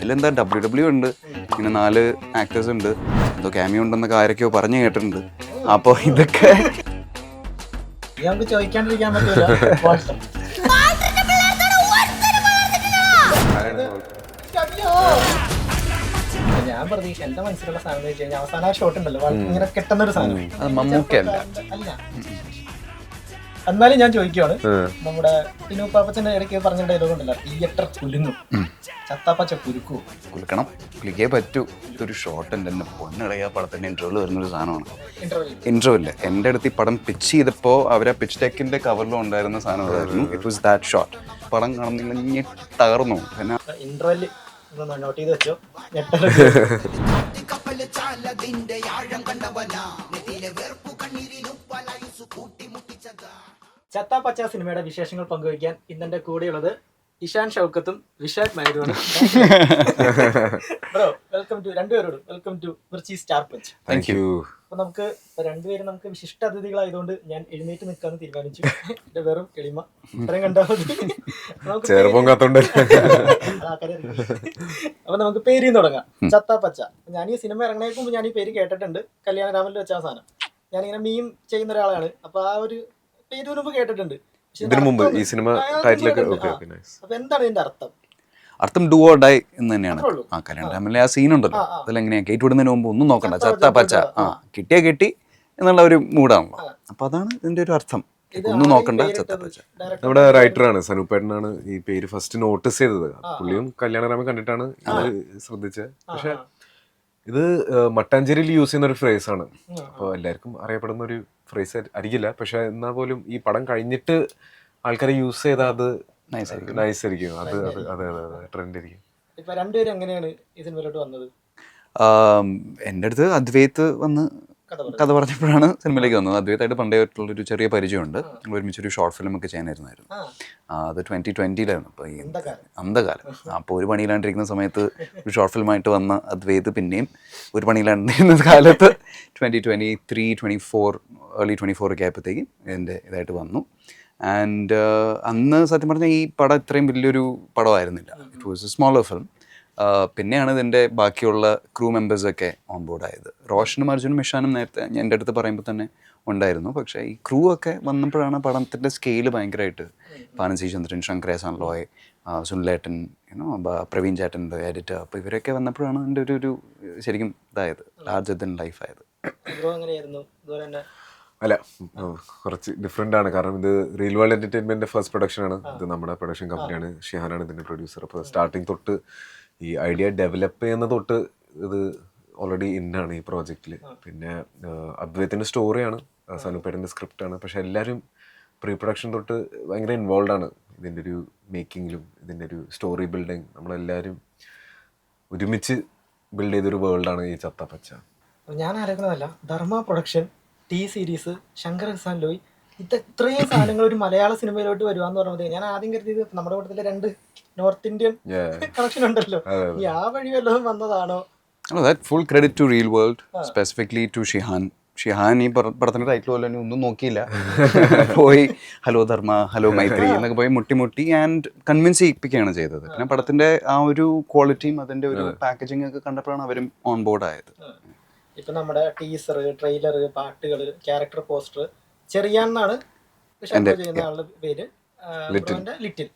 ഇതിലെന്താ? W W ഉണ്ട്. പിന്നെ നാല് ആക്ടേഴ്സ് ഉണ്ട്. എന്തോ ക്യാമിയോ ഉണ്ടെന്നൊക്കെ ആരൊക്കെയോ പറഞ്ഞു കേട്ടിട്ടുണ്ട്. അപ്പോൾ ഇതൊക്കെ. ഞാൻ പ്രതീക്ഷ എന്റെ മനസ്സിലുള്ള സാധനം വെച്ച് കഴിഞ്ഞാൽ അവസാനം ഷോട്ട് ഉണ്ടല്ലോ. വളരെ ഇങ്ങനെ കിട്ടുന്ന ഒരു സാധനം. അത് മമ്മൂക്കയല്ല. അല്ല. എന്നാലും ഞാൻ ചോദിക്കുവാണ്. നമ്മുടെ ടിനു പാപ്പച്ചന്റെ ഇടയ്ക്ക് പറഞ്ഞ ഡയലോഗ് ഉണ്ടല്ലോ തിയേറ്റർ കുലുങ്ങും. ചത്താപ്പച്ച കുരുക്കു. കുലുക്കണം. കുളിക്കേ പറ്റൂ. ഇതൊരു ഷോട്ട് ഉണ്ട്. പൊണ്ണിളയ പടത്തിന്റെ ഇന്റർവ്യൂ വരുന്ന വരുന്നൊരു സാധനമാണ്. ഇന്റർവ്യൂ ഇല്ല. എന്റെ അടുത്ത് ഈ പടം പിച്ച് ചെയ്തപ്പോൾ അവരെ ആ പിച്ച് ടെക്കിന്റെ കവറിലും ഉണ്ടായിരുന്ന സാധനം അതായിരുന്നു. ഇറ്റ് വാസ് ദാറ്റ് ഷോട്ട് പടം കാണുന്നില്ല ഞെട്ടി തകർന്നു. പിന്നെ ഇന്റർവെൽ നോട്ട് ചെയ്ത് വെച്ചോ. ഞെട്ടൽ ചത്ത പച്ച സിനിമയുടെ വിശേഷങ്ങൾ പങ്കുവയ്ക്കാൻ ഇന്നെന്റെ കൂടെയുള്ളത് ഇഷാൻ ഷൗക്കത്തും വിശാഖ് നായിഡുമാണ് bro welcome to രണ്ടുപേരോടും. Welcome to Mirchi star punch. Thank you അപ്പൊ നമുക്ക് രണ്ടുപേരും നമുക്ക് വിശിഷ്ട അതിഥികളായതുകൊണ്ട് ഞാൻ എഴുന്നേറ്റ് നിൽക്കാന്ന് തീരുമാനിച്ചു. എന്റെ വെറും എളിമ. ഇത്രയും കണ്ടാൽ മതി. നമുക്ക് ചെറുപ്പം കാത്തോണ്ട് അപ്പൊ നമുക്ക് പേരിന്ന് തുടങ്ങാം. ചത്ത പച്ച ഞാൻ ഈ സിനിമ മുമ്പ് ഞാൻ ഈ പേര് കേട്ടിട്ടുണ്ട്. കല്യാണരാമനിൽ വെച്ച അവസാനം സാധനം. ഞാനിങ്ങനെ മീം ചെയ്യുന്ന ഒരാളാണ്. അപ്പൊ ആ ഒരു പേര് മുമ്പ് കേട്ടിട്ടുണ്ട്. ഇതിനു മുമ്പ് ഈ സിനിമ ടൈറ്റിലൊക്കെ ഓക്കെ ഓക്കെ നൈസ് അപ്പൊ എന്താണ് ഇതിന്റെ അർത്ഥം? അർത്ഥം ഡു ഓർ ഡൈ എന്ന് തന്നെയാണ്. ആ കല്യാണ ടൈമിലെ ആ സീൻ ഉണ്ടല്ലോ. അതിലെങ്ങനെയാ ഗേറ്റ് വിടുന്നതിന് മുമ്പ് ഒന്നും നോക്കണ്ട. ചത്ത പച്ച. ആ കിട്ടിയാ കിട്ടി എന്നുള്ള ഒരു മൂഡാണല്ലോ. അപ്പൊ അതാണ് ഇതിന്റെ ഒരു അർത്ഥം. ഒന്നും നോക്കണ്ട ചത്ത പച്ച. നമ്മുടെ നമ്മുടെ റൈറ്ററാണ് സനൂപ്പേട്ടനാണ് ഈ പേര് ഫസ്റ്റ് നോട്ടീസ് ചെയ്തത്. പുള്ളിയും കല്യാണരാമൻ കണ്ടിട്ടാണ് ഇത് ശ്രദ്ധിച്ചത്. പക്ഷെ ഇത് മട്ടാഞ്ചേരിയിൽ യൂസ് ചെയ്യുന്ന ഒരു ഫ്രേസ് ആണ്. അപ്പൊ അപ്പോൾ എല്ലാവർക്കും അറിയപ്പെടുന്ന ഒരു ഫ്രേസ് അടിക്കില്ല. പക്ഷെ എന്നാൽ പോലും ഈ പടം കഴിഞ്ഞിട്ട് ആൾക്കാരെ യൂസ് ചെയ്താൽ അത്. നൈസ് ആയിരിക്കും അത് അത് അതെ അതെ ട്രെൻഡ് ആയിരിക്കും ഇപ്പൊ രണ്ടുപേരും എങ്ങനെയാണ് ഈ സിനിമയിലോട്ട് വന്നത്? ആം, എന്റെ അടുത്ത് അദ്വൈത്ത് വന്ന് കഥ പറഞ്ഞപ്പോഴാണ് സിനിമയിലേക്ക് വന്നത്. അദ്ദേഹത്തായിട്ട് പണ്ടേ ആയിട്ടുള്ളൊരു ചെറിയ പരിചയമുണ്ട്. ഞങ്ങൾ ഒരുമിച്ചൊരു ഷോർട്ട് ഫിലിം ഒക്കെ ചെയ്യാനായിരുന്നായിരുന്നു അത് ട്വന്റി ട്വന്റിയിലായിരുന്നു അപ്പോൾ ഈ അന്ധകാലം. അപ്പോൾ ഒരു പണിയിലാണ്ടിരിക്കുന്ന സമയത്ത് ഒരു ഷോർട്ട് ഫിലിമായിട്ട് വന്ന അദ്വൈത് പിന്നെയും ഒരു പണിയിലാണ്ടിരുന്ന കാലത്ത് twenty twenty three twenty four early twenty four ഒക്കെ ആയപ്പോഴത്തേക്കും എന്റെ ഇതായിട്ട് വന്നു. ആൻഡ് അന്ന് സത്യം പറഞ്ഞാൽ ഈ പടം ഇത്രയും വലിയൊരു പടമായിരുന്നില്ല. It was a smaller film പിന്നെയാണ് ഇതിന്റെ ബാക്കിയുള്ള ക്രൂ മെമ്പേഴ്സൊക്കെ ഓൺ ബോർഡായത് റോഷനും അർജുനും മിഷാനും നേരത്തെ ഞാൻ എന്റെ അടുത്ത് പറയുമ്പോൾ തന്നെ ഉണ്ടായിരുന്നു. പക്ഷേ ഈ ക്രൂ ഒക്കെ വന്നപ്പോഴാണ് പടത്തിന്റെ സ്കെയിൽ ഭയങ്കരമായിട്ട് പാനസി ചന്ദ്രൻ ശങ്കരേ ലോയ് സുനിലേട്ടൻ യുനോ പ്രവീൺ ചേട്ടൻ എഡിറ്റർ അപ്പോൾ ഇവരൊക്കെ വന്നപ്പോഴാണ് എന്റെ ഒരു ഒരു ശരിക്കും ഇതായത് ലാർജർ ദൻ ലൈഫ് ആയത്. ബ്രോ എങ്ങനെയായിരുന്നു? ഇതുപോലെ അല്ല കുറച്ച് ഡിഫറെന്റ് ആണ്. കാരണം ഇത് റിയൽ വേൾഡ് എന്റർടൈൻമെന്റിന്റെ ഫസ്റ്റ് പ്രൊഡക്ഷൻ ആണ്. ഇത് നമ്മുടെ പ്രൊഡക്ഷൻ കമ്പനിയാണ് ഷിഹാനാണ് ഇതിന്റെ പ്രൊഡ്യൂസർ അപ്പോൾ സ്റ്റാർട്ടിങ് തൊട്ട് ഈ ഐഡിയ ഡെവലപ്പ് ചെയ്യുന്ന തൊട്ട് ഇത് ഓൾറെഡി ഇന്നാണ് ഈ പ്രോജക്റ്റിൽ പിന്നെ അദ്വൈത്തിന്റെ സ്റ്റോറിയാണ് സനുപേട്ടന്റെ സ്ക്രിപ്റ്റ് ആണ്. പക്ഷെ എല്ലാവരും പ്രീ പ്രൊഡക്ഷൻ തൊട്ട് ഭയങ്കര ഇൻവോൾവ് ആണ്. ഇതിന്റെ ഒരു മേക്കിങ്ങിലും ഇതിന്റെ ഒരു സ്റ്റോറി ബിൽഡിങ് നമ്മളെല്ലാവരും ഒരുമിച്ച് ബിൽഡ് ചെയ്തൊരു വേൾഡാണ് ഈ ചത്ത പച്ച ഞാൻ ആരോഗ്യമല്ല Dharma production T series Shankar Hasan Loy ഇത് ഇത്രയും സാധനങ്ങൾ ഒരു മലയാള സിനിമയിലോട്ട് വരുവാന്ന് പറഞ്ഞത് ഞാൻ ആദ്യം കരുതിയത് നമ്മുടെ കൂട്ടത്തിലെ രണ്ട് നോർത്ത് ഇന്ത്യൻ. കണക്ഷൻ ഉണ്ടല്ലോ. ഈ ആ വഴി വല്ലതും വന്നതാണോ? Full credit to real world specifically to Shihan Shihan ഈ പട- പടത്തിന്റെ ടൈറ്റിൽ പോലെ തന്നെ ഒന്നും നോക്കിയില്ല. പോയി ഹലോ ധർമ്മ ഹലോ മൈത്രി എന്നൊക്കെ പോയി മുട്ടി മുട്ടി ആൻഡ് കൺവിൻസ് ചെയ്യിപ്പിക്കുകയാണ് ചെയ്തത്. പിന്നെ പടത്തിന്റെ ആ ഒരു ക്വാളിറ്റിയും അതിന്റെ ഒരു പാക്കേജിംഗ് ഒക്കെ കണ്ടപ്പോഴാണ് അവരും ഓൺ ബോർഡ് ആയത്. ഇപ്പൊ നമ്മുടെ ടീസർ ട്രെയിലർ പാട്ടുകൾ ക്യാരക്ടർ പോസ്റ്റർ ചെറിയാൻ എന്നാണ് ചെയ്യുന്ന ആളുടെ പേര്. ലിറ്റിൽ.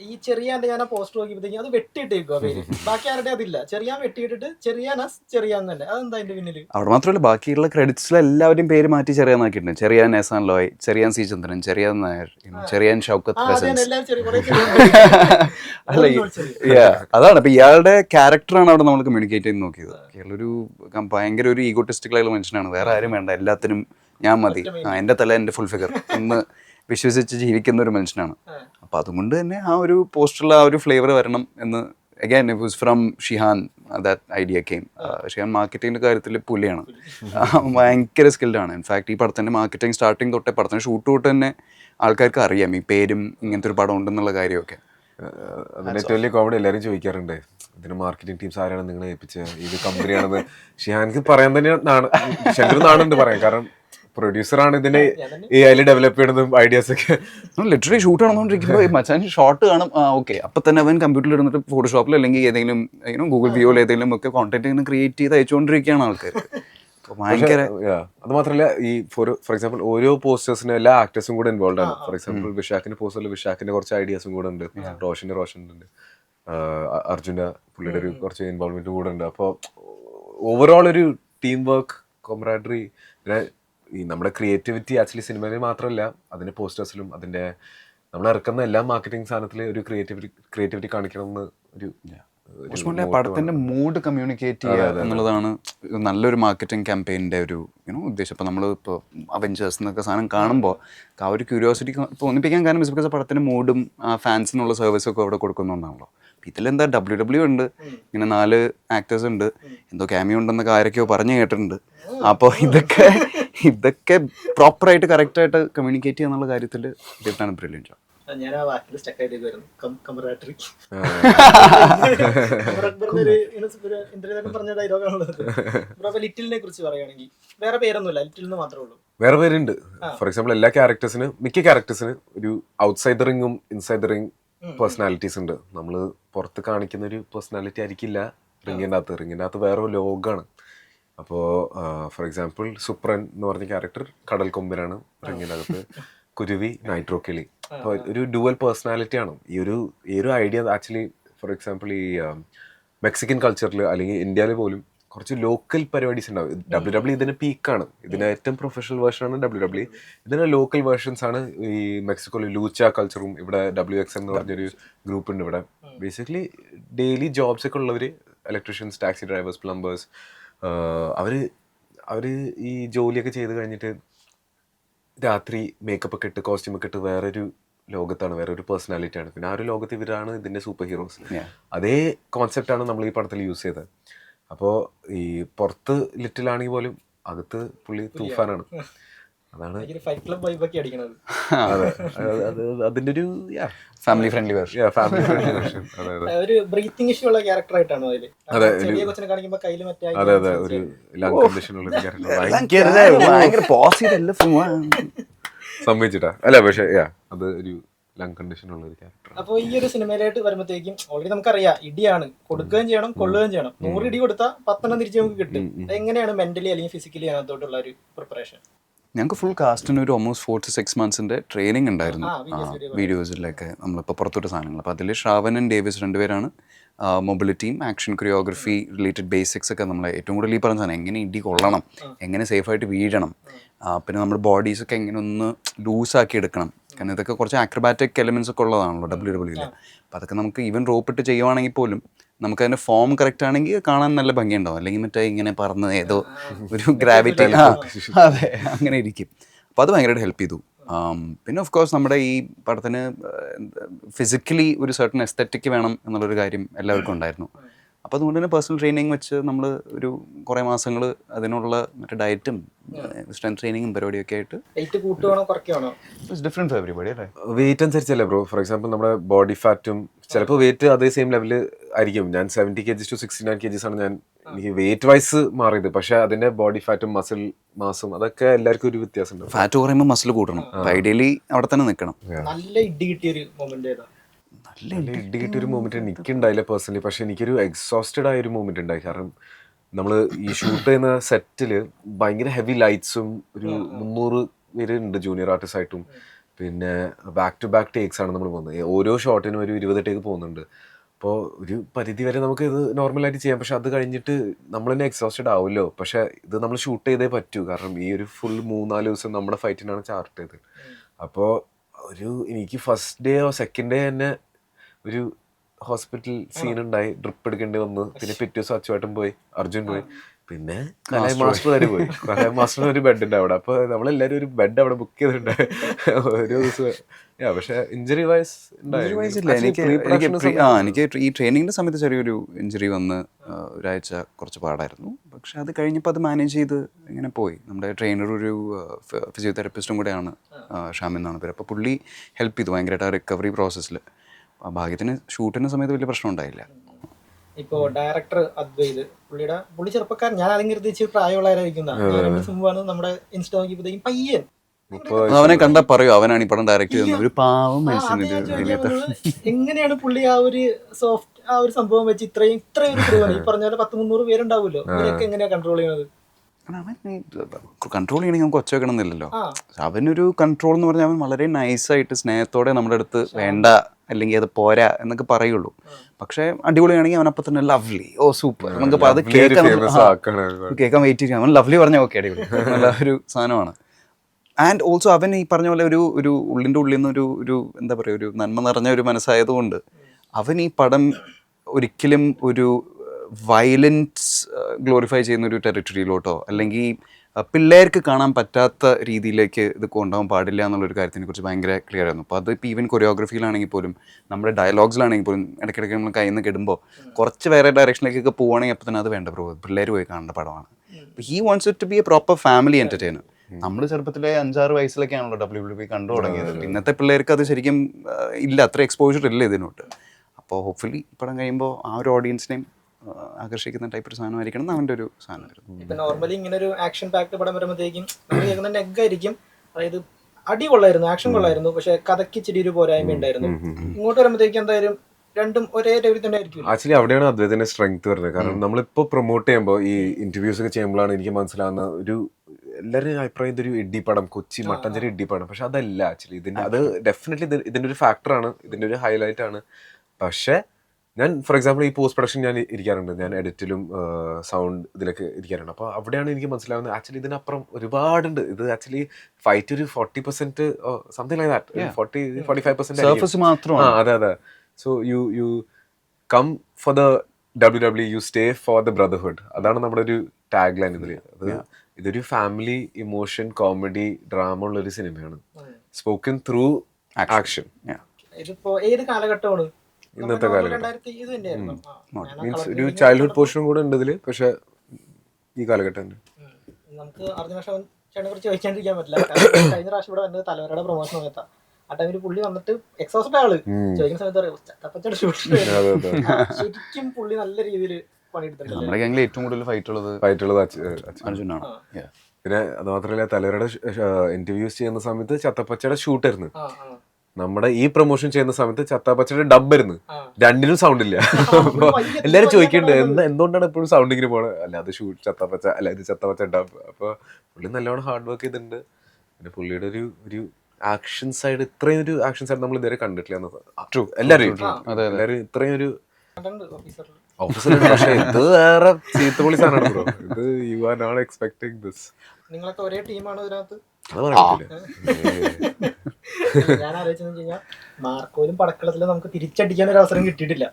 ഈ ചെറിയാന്റെ ഞാൻ ആ പോസ്റ്റർ നോക്കിയപ്പോഴത്തേക്കും അത് വെട്ടിയിട്ടേക്കുവാ പേര്. ബാക്കി ആരുടെ അതില്ല. ചെറിയാൻ വെട്ടിയിട്ടിട്ട് ചെറിയാനസ് ചെറിയാൻ തന്നെ. അതെന്താ അതിന്റെ പിന്നിൽ? അവിടെ മാത്രമല്ല ബാക്കിയുള്ള ക്രെഡിറ്റ്സിൽ എല്ലാവരും പേര് മാറ്റി ചെറിയാന്നാക്കിട്ടുണ്ട് ചെറിയാൻ എസാൻ ലോയ് ചെറിയാൻ സി ചന്ദ്രൻ ചെറിയാൻ നായർ ചെറിയാൻ ഷൗക്കത്ത് അല്ല അതാണ്. അപ്പൊ ഇയാളുടെ ക്യാരക്ടറാണ് അവിടെ നമ്മൾ കമ്മ്യൂണിക്കേറ്റ് ചെയ്ത് നോക്കിയത്. ഇയാളൊരു ഭയങ്കര ഒരു ഈഗോട്ടിസ്റ്റിക്കലായുള്ള മനുഷ്യനാണ്. വേറെ ആരും വേണ്ട. എല്ലാത്തിനും ഞാൻ മതി. ആ എന്റെ തല എന്റെ ഫുൾ ഫിഗർ എന്ന് വിശ്വസിച്ച് ജീവിക്കുന്ന ഒരു മനുഷ്യനാണ്. അപ്പൊ അതുകൊണ്ട് തന്നെ ആ ഒരു പോസ്റ്ററിൽ ആ ഒരു ഫ്ലേവർ വരണം എന്ന് again it was from Shihan that idea came Shihan മാർക്കറ്റിംഗിന്റെ കാര്യത്തിൽ പുലിയാണ്. ഭയങ്കര സ്കിൽഡ് ആണ്. ഇൻഫാക്ട് ഈ പടത്തിന്റെ മാർക്കറ്റിംഗ് സ്റ്റാർട്ടിങ് തൊട്ടേ പടത്തിന് ഷൂട്ട് തൊട്ട് തന്നെ ആൾക്കാർക്ക് അറിയാം ഈ പേരും ഇങ്ങനത്തെ ഒരു പടം ഉണ്ടെന്നുള്ള കാര്യമൊക്കെ. അതിന് അതിന്റെ ഏറ്റവും വലിയ കോമഡി എല്ലാവരും ചോദിക്കാറുണ്ട്. ഇതിന് മാർക്കറ്റിംഗ് ടീംസ് ആരാണ് നിങ്ങളെ ഏൽപ്പിച്ചത്? ഇത് കമ്പനിയാണെന്ന് ഷിഹാൻക്ക് പറയാൻ തന്നെയാണ് ശങ്കർ നാണുണ്ട് പറയാൻ. കാരണം പ്രൊഡ്യൂസറാണ് ഇതിനെ ഈ അതിൽ ഡെവലപ്പ് ചെയ്യണതും ഐഡിയാസ് ഒക്കെ. ലിറ്ററലി ഷൂട്ട് നടന്നുകൊണ്ടിരിക്കുമ്പോൾ ഈ മച്ചാൻ ഷോട്ട് കാണും. ആ ഓക്കെ അപ്പൊ തന്നെ അവൻ കമ്പ്യൂട്ടറിൽ ഇരുന്നിട്ട് ഫോട്ടോഷോപ്പിൽ അല്ലെങ്കിൽ ഏതെങ്കിലും ഗൂഗിൾ വിയോയിൽ ഏതെങ്കിലും ഒക്കെ കോണ്ടന്റ് ഇങ്ങനെ ക്രിയേറ്റ് ചെയ്ത് അയച്ചുകൊണ്ടിരിക്കുകയാണ് ആൾക്കാർ അപ്പോൾ ഭയങ്കര. അത് മാത്രമല്ല ഈ ഫോർ ഫോർ എക്സാമ്പിൾ ഓരോ പോസ്റ്റേഴ്സിനും എല്ലാ ആക്ടേഴ്സും കൂടെ ഇൻവോൾവ് ആണ്. ഫോർ എക്സാമ്പിൾ വിശാഖിന്റെ പോസ്റ്ററിൽ വിശാഖിന്റെ കുറച്ച് ഐഡിയാസും കൂടെ ഉണ്ട്. റോഷന്റെ റോഷൻ ഉണ്ട്. അർജുന അർജുന്റെ പുള്ളിയുടെ ഒരു കുറച്ച് ഇൻവോൾവ്മെന്റ് കൂടെ ഉണ്ട്. അപ്പോൾ ഓവറോൾ ഒരു ടീം വർക്ക് കോംറാഡറി പിന്നെ ഈ നമ്മുടെ ക്രിയേറ്റിവിറ്റി ആക്ച്വലി സിനിമയിൽ മാത്രമല്ല അതിന്റെ പോസ്റ്റേഴ്സിലും അതിന്റെ നമ്മൾ ഇറക്കുന്ന എല്ലാ മാർക്കറ്റിംഗ് സാധനത്തിൽ ഒരു ക്രിയേറ്റിവിറ്റി ക്രിയേറ്റിവിറ്റി കാണിക്കണം എന്ന് ഒരു പടത്തിന്റെ മൂഡ് കമ്മ്യൂണിക്കേറ്റ് ചെയ്യുക എന്നുള്ളതാണ് നല്ലൊരു മാർക്കറ്റിംഗ് ക്യാമ്പയിന്റെ ഒരു യുനോ ഉദ്ദേശം. ഇപ്പോൾ നമ്മൾ ഇപ്പോൾ അവഞ്ചേഴ്സ് എന്നൊക്കെ സാധനം കാണുമ്പോൾ ആ ഒരു ക്യൂരിയോസിറ്റി തോന്നിപ്പിക്കാൻ കാരണം ഇസ് ബിക്കോസ് പടത്തിന്റെ മൂഡും ഫാൻസിനുള്ള സർവീസും ഒക്കെ അവിടെ കൊടുക്കുന്നുണ്ടാണല്ലോ ഇതിലെന്താ ഡബ്ല്യു ഡബ്ല്യു ഉണ്ട്. ഇങ്ങനെ നാല് ആക്ടേഴ്സ് ഉണ്ട്. എന്തോ ക്യാമിയോ ഉണ്ടെന്നൊക്കെ ആരൊക്കെയോ പറഞ്ഞു കേട്ടിട്ടുണ്ട്. അപ്പോൾ ഇതൊക്കെ ഇതൊക്കെ പ്രോപ്പറായിട്ട് കറക്റ്റായിട്ട് കമ്മ്യൂണിക്കേറ്റ് ചെയ്യാന്നുള്ള കാര്യത്തിൽ ഡിഫ്റ്റാണ് ബ്രില്യന്റ് ഞാൻ ആ വാക്കിൽ വരുന്നു പറഞ്ഞ ഡയലോഗാണുള്ളത് ലിറ്റിലിനെ കുറിച്ച് പറയുകയാണെങ്കിൽ വേറെ പേരൊന്നുമില്ല. ലിറ്റിൽ എന്ന് മാത്രമേ ഉള്ളൂ. വേറെ പേരുണ്ട്. ഫോർ എക്സാമ്പിൾ എല്ലാ ക്യാരക്ടേഴ്സിന് മിക്ക ക്യാരക്ടേഴ്സിന് ഒരു ഔട്ട്സൈഡ് ദ റിങ്ങും ഇൻസൈഡ് ദ റിങ് പേഴ്സണാലിറ്റീസ് ഉണ്ട്. നമ്മൾ പുറത്ത് കാണിക്കുന്ന ഒരു പേഴ്സണാലിറ്റി ആയിരിക്കില്ല. റിങ്ങിന്റെ അകത്ത്. റിങ്ങിന്റെ അകത്ത് വേറെ ലോഗാണ് ലോകമാണ് അപ്പോൾ ഫോർ എക്സാമ്പിൾ സുപ്രൻ എന്ന് പറഞ്ഞ ക്യാരക്ടർ കടൽ കൊമ്പിനാണ് റിങ്ങിന്റെ കുരുവി നൈട്രോ കിളി അപ്പോൾ ഒരു ഡുവൽ പേഴ്സണാലിറ്റി ആണ്. ഈ ഒരു ഈ ഒരു ഐഡിയ ആക്ച്വലി ഫോർ എക്സാമ്പിൾ ഈ മെക്സിക്കൻ കൾച്ചറിൽ അല്ലെങ്കിൽ ഇന്ത്യയിൽ പോലും കുറച്ച് ലോക്കൽ പരിപാടീസ് ഉണ്ടാവും ഡബ്ല്യു ഡബ്ല്യു ഇതിന് പീക്കാണ് ഇതിന് ഏറ്റവും പ്രൊഫഷണൽ വേർഷനാണ് ഡബ്ല്യു ഡബ്ല്യു ഇതിന് ലോക്കൽ വേർഷൻസ് ആണ് ഈ മെക്സിക്കോയിൽ ലൂച്ച കൾച്ചറും ഇവിടെ ഡബ്ല്യു എക്സ് എന്ന് പറഞ്ഞൊരു ഗ്രൂപ്പ് ഉണ്ട് ഇവിടെ. ബേസിക്കലി ഡെയിലി ജോബ്സ് ഒക്കെ ഉള്ളവർ ഇലക്ട്രീഷ്യൻസ് ടാക്സി ഡ്രൈവേഴ്സ് പ്ലംബേഴ്സ് അവർ അവർ ഈ ജോലിയൊക്കെ ചെയ്ത് കഴിഞ്ഞിട്ട് രാത്രി മേക്കപ്പ് ഒക്കെ ഇട്ട് കോസ്റ്റ്യൂം ഒക്കെ ഇട്ട് വേറൊരു ലോകത്താണ് വേറൊരു ഒരു പേഴ്സണാലിറ്റി ആണ് പിന്നെ ആ ഒരു ലോകത്ത് ഇവരാണ് ഇതിന്റെ സൂപ്പർ ഹീറോസ് അതേ കോൺസെപ്റ്റാണ് നമ്മൾ ഈ പടത്തിൽ യൂസ് ചെയ്തത്. അപ്പോൾ ഈ പുറത്ത് ലിറ്റിലാണെങ്കിൽ പോലും അകത്ത് പുള്ളി തൂഫാനാണ്. അതാണ് ഫൈറ്റ് ക്ലബ് വൈബൊക്കെ അടിക്കണത്. അതെ. അത് അത് അതിന്റെ ഒരു family friendly version family version അതെ ഒരു ബ്രീത്തിങ് ഇഷ്യൂ ഉള്ള ക്യാരക്ടർ ആയിട്ടാണ് അതിൽ? അതെ, ഒരു ലങ് കണ്ടീഷൻ ഉള്ള ഒരു character. ഭയങ്കര ഭയങ്കര പോസ് ചെയ്തല്ല സമ്മതിച്ചിട്ടാ അല്ല പക്ഷെ യാ അത് ഒരു ലങ് കണ്ടീഷൻ ഉള്ള ഒരു ക്യാരക്ടർ അപ്പൊ ഈ ഒരു സിനിമയിലായിട്ട് വരുമ്പോഴത്തേക്കും ഓൾറെഡി നമുക്കറിയാം ഇടിയാണ്. കൊടുക്കുകയും ചെയ്യണം കൊള്ളുകയും ചെയ്യണം. നൂറ് ഇടി കൊടുത്താൽ പത്തെണ്ണം തിരിച്ച് നമുക്ക് കിട്ടും. എങ്ങനെയാണ് മെന്റലി അല്ലെങ്കിൽ ഫിസിക്കലി അതിനകത്തോട്ടുള്ള ഒരു പ്രിപ്പറേഷൻ ഞങ്ങൾക്ക് ഫുൾ കാസ്റ്റിന് ഒരു ഓൾമോസ്റ്റ് ഫോർ ടു സിക്സ് മന്ത്സിന്റെ ട്രെയിനിങ് ഉണ്ടായിരുന്നു. ആ, വീഡിയോസിലൊക്കെ നമ്മളിപ്പോൾ പുറത്തോട്ട് സാധനങ്ങൾ. അപ്പോൾ അതിൽ ശ്രാവണൻ ഡേവിസ് രണ്ടുപേരാണ്. മൊബിലിറ്റിയും ആക്ഷൻ കൊറിയോഗ്രഫി റിലേറ്റഡ് ബേസിക്സ് ഒക്കെ നമ്മൾ ഏറ്റവും കൂടുതൽ ഈ പറഞ്ഞ സാധനം എങ്ങനെ ഇടി കൊള്ളണം എങ്ങനെ സേഫായിട്ട് വീഴണം പിന്നെ നമ്മുടെ ബോഡീസ് ഒക്കെ എങ്ങനെ ഒന്ന് ലൂസാക്കി എടുക്കണം. കാരണം ഇതൊക്കെ കുറച്ച് ആക്രബാറ്റിക് എലിമെന്റ്സ് ഒക്കെ ഉള്ളതാണല്ലോ ഡബ്ല്യു ഡബ്ല്യൂയിൽ അപ്പോൾ അതൊക്കെ നമുക്ക് ഈവൻ റോപ്പ് ഇട്ട് ചെയ്യുവാണെങ്കിൽ പോലും നമുക്ക് അതിന്റെ ഫോം കറക്റ്റ് ആണെങ്കിൽ കാണാൻ നല്ല ഭംഗിയുണ്ടാവും. അല്ലെങ്കിൽ മറ്റേ ഇങ്ങനെ പറന്ന് ഏതോ ഒരു ഗ്രാവിറ്റി അതെ അങ്ങനെ ഇരിക്കും. അപ്പോൾ അത് ഭയങ്കരമായിട്ട് ഹെൽപ്പ് ചെയ്തു. പിന്നെ ഓഫ് കോഴ്സ് നമ്മുടെ ഈ പടത്തിന് ഫിസിക്കലി ഒരു സർട്ടൻ എസ്തറ്റിക് വേണം എന്നുള്ളൊരു കാര്യം എല്ലാവർക്കും ഉണ്ടായിരുന്നു. അപ്പോൾ അതുകൊണ്ട് തന്നെ പേഴ്സണൽ ട്രെയിനിങ് വെച്ച് നമ്മൾ ഒരു കുറേ മാസങ്ങൾ അതിനുള്ള മറ്റേ ഡയറ്റും സ്ട്രെങ്ത് ട്രെയിനിങ്ങും പരിപാടിയൊക്കെ ആയിട്ട് ഡിഫറെന്റ് ഫോർ എവറിബഡി അല്ലേ? വെയിറ്റ് അനുസരിച്ചല്ലേ ബ്രോ ഫോർ എക്സാമ്പിൾ നമ്മുടെ ബോഡി ഫാറ്റും ചിലപ്പോൾ വെയിറ്റ് അതേ സെയിം ലെവലിൽ ആയിരിക്കും. ഞാൻ seventy K Gs to sixty nine K Gs ആണ് ഞാൻ എനിക്ക് വെയിറ്റ് വൈസ് മാറിയത്. പക്ഷേ അതിന്റെ ബോഡി ഫാറ്റും മസിൽ മാസും അതൊക്കെ എല്ലാവർക്കും ഒരു വ്യത്യാസമുണ്ട്. ഫാറ്റ് കുറയുമ്പോൾ മസിൽ കൂട്ടണം ഐഡിയലി അവിടെ തന്നെ നിൽക്കണം. നല്ല ഇടി കിട്ടിയ ഒരു മൊമെന്റ് ഏതാ? നല്ല ഒരു മൂമെന്റ് എനിക്കുണ്ടായില്ല പേഴ്സണലി പക്ഷെ എനിക്കൊരു എക്സോസ്റ്റഡ് ആയ ഒരു മൂമെന്റ് ഉണ്ടായി. കാരണം നമ്മൾ ഈ ഷൂട്ട് ചെയ്യുന്ന സെറ്റിൽ ഭയങ്കര ഹെവി ലൈറ്റ്സും ഒരു മുന്നൂറ് പേര് ഉണ്ട് ജൂനിയർ ആർട്ടിസ്റ്റ് ആയിട്ടും. പിന്നെ ബാക്ക് ടു ബാക്ക് ടേക്സ് ആണ് നമ്മൾ പോകുന്നത്. ഓരോ ഷോട്ടിനും ഒരു ഇരുപത് ടേക്ക് പോകുന്നുണ്ട്. അപ്പോൾ ഒരു പരിധി വരെ നമുക്ക് ഇത് നോർമലായിട്ട് ചെയ്യാം. പക്ഷെ അത് കഴിഞ്ഞിട്ട് നമ്മൾ തന്നെ എക്സോസ്റ്റഡ് ആവുമല്ലോ. പക്ഷെ ഇത് നമ്മൾ ഷൂട്ട് ചെയ്തേ പറ്റൂ. കാരണം ഈ ഒരു ഫുൾ മൂന്നാൽ ദിവസം നമ്മുടെ ഫൈറ്റിനാണ് ചാർട്ട് ചെയ്തത്. അപ്പോൾ ഒരു എനിക്ക് first day or second day തന്നെ ഒരു ഹോസ്പിറ്റൽ സീൻ ഉണ്ടായി. ഡ്രിപ്പ് എടുക്കേണ്ടി വന്നു. പിന്നെ പിറ്റേ ദിവസം അച്ചുവായിട്ടും പോയി. അർജുൻ പോയി. പിന്നെ കലായ മാസ്റ്റർ വരെ പോയി. കലായ മാസ്റ്ററിന് ഒരു ബെഡ് ഉണ്ട് അവിടെ. അപ്പോൾ നമ്മളെല്ലാരും ഒരു ബെഡ് അവിടെ ബുക്ക് ചെയ്തിട്ടുണ്ട്. ഒരു ദിവസം. പക്ഷെ ഇഞ്ചറി വൈസ്. എനിക്ക് ഈ ട്രെയിനിങ്ങിന്റെ സമയത്ത് ചെറിയൊരു ഇഞ്ചുറി വന്ന് ഒരാഴ്ച കുറച്ച് പാടായിരുന്നു. പക്ഷെ അത് കഴിഞ്ഞപ്പോൾ അത് മാനേജ് ചെയ്ത് ഇങ്ങനെ പോയി. നമ്മുടെ ട്രെയിനർ ഒരു ഫിസിയോതെറപ്പിസ്റ്റും കൂടെയാണ് ഷാമിന്നാണ് എന്നാണ് പേര്. അപ്പോൾ പുള്ളി ഹെൽപ്പ് ചെയ്തു ഭയങ്കരമായിട്ട് ആ റിക്കവറി പ്രോസസ്സിൽ ഭാഗ്യത്തിന് ഷൂട്ടിന്റെ സമയത്ത് വലിയ പ്രശ്നം ഉണ്ടായില്ല. ഇപ്പോ ഡയറക്ടർ അദ്വൈത് പുള്ളിയുടെ പുള്ളി ചെറുപ്പക്കാരൻ ഞാൻ ആദ്യം കരുതിച്ച് പ്രായമുള്ളവരായിരിക്കുന്ന മുമ്പാണ് നമ്മുടെ ഇൻസ്റ്റ നോക്കിയപ്പോഴത്തേക്കും പയ്യൻ. അവനെ കണ്ട പറയൂ അവനാണ് ഈ പടം ഡയറക്റ്റ് ചെയ്യുന്നത്. ഒരു പാവം വന്നത് എങ്ങനെയാണ് പുള്ളി ആ ഒരു സോഫ്റ്റ് ആ ഒരു സംഭവം വെച്ച് ഇത്രയും ഇത്രയും ഒരു ക്രൂ ഈ പറഞ്ഞ പോലെ പത്ത് മുന്നൂറ് പേരുണ്ടാവുമല്ലോ. ഇവരൊക്കെ എങ്ങനെയാ കൺട്രോൾ ചെയ്യുന്നത്? കൺട്രോൾ ചെയ്യണമെങ്കിൽ നമുക്ക് ഒച്ച വെക്കണം എന്നില്ലല്ലോ അവനൊരു കൺട്രോൾ എന്ന് പറഞ്ഞാൽ അവൻ വളരെ നൈസായിട്ട് സ്നേഹത്തോടെ നമ്മുടെ അടുത്ത് വേണ്ട അല്ലെങ്കിൽ അത് പോരാ എന്നൊക്കെ പറയുള്ളൂ. പക്ഷേ അടിപൊളിയാണെങ്കിൽ അവൻ അപ്പം തന്നെ ലവ്ലി ഓ സൂപ്പർ നമുക്ക് അത് കേൾക്കാൻ കേൾക്കാൻ വെയിറ്റ് ചെയ്യാം. അവൻ ലവ്ലി പറഞ്ഞാൽ ഓക്കെ അടിപൊളി. നല്ല ഒരു സാധനമാണ്. ആൻഡ് ഓൾസോ അവൻ ഈ പറഞ്ഞ പോലെ ഒരു ഒരു ഉള്ളിന്റെ ഉള്ളിൽ നിന്ന് ഒരു ഒരു എന്താ പറയുക ഒരു നന്മ നിറഞ്ഞ ഒരു മനസ്സായതുകൊണ്ട് അവൻ ഈ പടം ഒരിക്കലും ഒരു വയലൻസ് ഗ്ലോറിഫൈ ചെയ്യുന്ന ഒരു ടെറിട്ടറിയിലോട്ടോ അല്ലെങ്കിൽ പിള്ളേർക്ക് കാണാൻ പറ്റാത്ത രീതിയിലേക്ക് ഇത് കൊണ്ടുപോകാൻ പാടില്ല എന്നുള്ളൊരു കാര്യത്തിനെ കുറിച്ച് ഭയങ്കര ക്ലിയർ ആയിരുന്നു. അപ്പോൾ അത് ഇപ്പോൾ ഈവൻ കൊറിയോഗ്രഫിയിലാണെങ്കിൽ പോലും നമ്മുടെ ഡയലോഗ്സിലാണെങ്കിൽ പോലും ഇടയ്ക്കിടയ്ക്ക് നമ്മൾ കയ്യിൽ നിന്ന് കിടുമ്പോൾ കുറച്ച് വേറെ ഡയറക്ഷനിലേക്കൊക്കെ പോവുകയാണെങ്കിൽ അപ്പോൾ തന്നെ അത് വേണ്ട പിള്ളേർ പോയി കാണേണ്ട പടമാണ്. He wants it to be a proper family entertainer നമ്മൾ ചെറുപ്പത്തിലെ അഞ്ചാറ് വയസ്സിലൊക്കെയാണല്ലോ ഡബ്ല്യു ഡബ്ല്യു പി കണ്ടു തുടങ്ങിയത്. ഇന്നത്തെ പിള്ളേർക്ക് അത് ശരിക്കും ഇല്ല അത്ര എക്സ്പോഷർ ഇല്ല ഇതിനോട്ട്. അപ്പോൾ ഹോപ്പ്ഫുള്ളി പടം കഴിയുമ്പോൾ ആ ഒരു ഓഡിയൻസിനെയും ആകർഷിക്കുന്ന ടൈപ്പ് ഒരു സാധനമായിരിക്കണം എന്ന് അവന്റെ ഒരു സാധനമായിരുന്നു ഇപ്പൊ നോർമലി ഇങ്ങനെ ഒരു ആക്ഷൻ പാക്ട് പടം വരുമ്പോഴത്തേക്കും നമ്മൾ കേൾക്കുന്ന നെഗായിരിക്കും അതായത് അടി കൊള്ളായിരുന്നു ആക്ഷൻ കൊള്ളായിരുന്നു പക്ഷെ കഥയ്ക്ക് ഇച്ചിരി ഒരു പോരായ്മ ഉണ്ടായിരുന്നു ഇങ്ങോട്ട് വരുമ്പോഴത്തേക്കും എന്തായാലും രണ്ടും ഒരേ ലെവലിൽ തന്നെ ആയിരിക്കും ആക്ച്വലി അവിടെയാണ് അദ്വൈതിന്റെ സ്ട്രെങ്ത് വരുന്നത്. കാരണം നമ്മളിപ്പോ പ്രൊമോട്ട് ചെയ്യുമ്പോൾ ഈ ഇന്റർവ്യൂസ് ഒക്കെ ചെയ്യുമ്പോഴാണ് എനിക്ക് മനസ്സിലാവുന്ന ഒരു എല്ലാവരും അഭിപ്രായം ഇതൊരു ഇഡ്ഡി പടം കൊച്ചി മട്ടഞ്ചേരി ഇഡ്ഡി പടം. പക്ഷെ അതല്ല ആക്ച്വലി ഇതിന്റെ അത് ഡെഫിനറ്റ്ലി ഇതിന്റെ ഒരു ഫാക്ടറാണ് ഇതിന്റെ ഒരു ഹൈലൈറ്റ് ആണ്. പക്ഷെ ഞാൻ ഫോർ എക്സാമ്പിൾ ഈ പോസ്റ്റ് പ്രൊഡക്ഷൻ ഞാൻ ഇരിക്കാറുണ്ട്. ഞാൻ എഡിറ്റിലും സൗണ്ട് ഇതിലൊക്കെ ഇരിക്കാറുണ്ട്. അപ്പോൾ അവിടെയാണ് എനിക്ക് മനസ്സിലാവുന്നത് ആക്ച്വലി ഇതിനപ്പുറം ഒരുപാടുണ്ട്. ഇത് ആക്ച്വലി ഫൈറ്റ് ഒരു forty percent something like that forty forty five percent surface മാത്രമാണ്. ആ അതെ അതെ. So you you come for the W W you stay for the brotherhood അതാണ് നമ്മുടെ ഒരു ടാഗ് ലൈൻ ഇതിൽ അത് ഇതൊരു ഫാമിലി ഇമോഷൻ കോമഡി ഡ്രാമ ഉള്ള ഒരു സിനിമയാണ് സ്പോക്കൻ ത്രൂ ആക്ഷൻ. ഇതിപ്പോ ഏത് കാലഘട്ടമാണ്? ഇന്നത്തെ കാലഘട്ടം. മീൻസ് ഒരു ചൈൽഡ്ഹുഡ് പോർഷനും കൂടെ ഉണ്ട് ഇതിൽ പക്ഷെ ഈ കാലഘട്ടം നമുക്ക് അർജുന ചേട്ടനെ കുറിച്ച് ചോദിക്കാണ്ടിരിക്കാൻ പറ്റില്ല. കഴിഞ്ഞ പ്രാവശ്യം ഇവിടെ വന്നത് തലവരയുടെ പ്രൊമോഷൻ സമയത്താ. ആ ടൈമിൽ പുള്ളി വന്നിട്ട് എക്സോസ്റ്റ് ആൾ. ചോദിക്കുന്ന സമയത്ത് പറയും ഷൂട്ട് ശരിക്കും പുള്ളി നല്ല രീതിയിൽ നമ്മുടെ ഗാംഗിൽ ഏറ്റവും കൂടുതൽ ഫൈറ്റ് ഉള്ളത് ഫൈറ്റ് ഉള്ളത് അർജുനാണ്. പിന്നെ അത് മാത്രമല്ല തലവരുടെ ഇന്റർവ്യൂസ് ചെയ്യുന്ന സമയത്ത് ചത്തപ്പച്ചയുടെ ഷൂട്ടായിരുന്നു നമ്മുടെ ഈ പ്രൊമോഷൻ ചെയ്യുന്ന സമയത്ത് ചത്താപ്പച്ചയുടെ ഡബ് വരുന്നു. രണ്ടിനും സൗണ്ട് ഇല്ല. എല്ലാരും ചോദിക്കുന്നുണ്ട് എന്താ എന്തുകൊണ്ടാണ് എപ്പോഴും സൗണ്ട് ഇങ്ങനെ പോണത് അല്ല അത് ഷൂട്ട് ചത്താപ്പച്ച അല്ല ഇത് ചത്താപ്പച്ച ഡബ് അപ്പൊ പുള്ളി നല്ലോണം ഹാർഡ് വർക്ക് ചെയ്തിട്ടുണ്ട്. പിന്നെ പുള്ളിയുടെ ഒരു ഒരു ആക്ഷൻ സൈഡ് ഇത്രയും ഒരു ആക്ഷൻ സൈഡ് നമ്മൾ ഇതുവരെ കണ്ടിട്ടില്ല. എന്നത് എല്ലാരും എല്ലാരും ഇത്രയും ഒരു കണ്ടിട്ടുണ്ട് ഓഫീസറിൽ ഓഫീസർ പക്ഷേ ഇത് വേറെ ചീത്തപൊളി സാധനമാണ് ബ്രോ ഇത് you are not expecting this നിങ്ങളൊക്കെ ഒരേ ടീമാണ് ഇതിനകത്ത്? അത് ഞാൻ ആലോചിച്ചെന്ന് കഴിഞ്ഞാൽ മാർക്കോയിലും പടക്കളത്തിലും നമുക്ക് തിരിച്ചടിക്കാൻ ഒരു അവസരം കിട്ടിയിട്ടില്ല.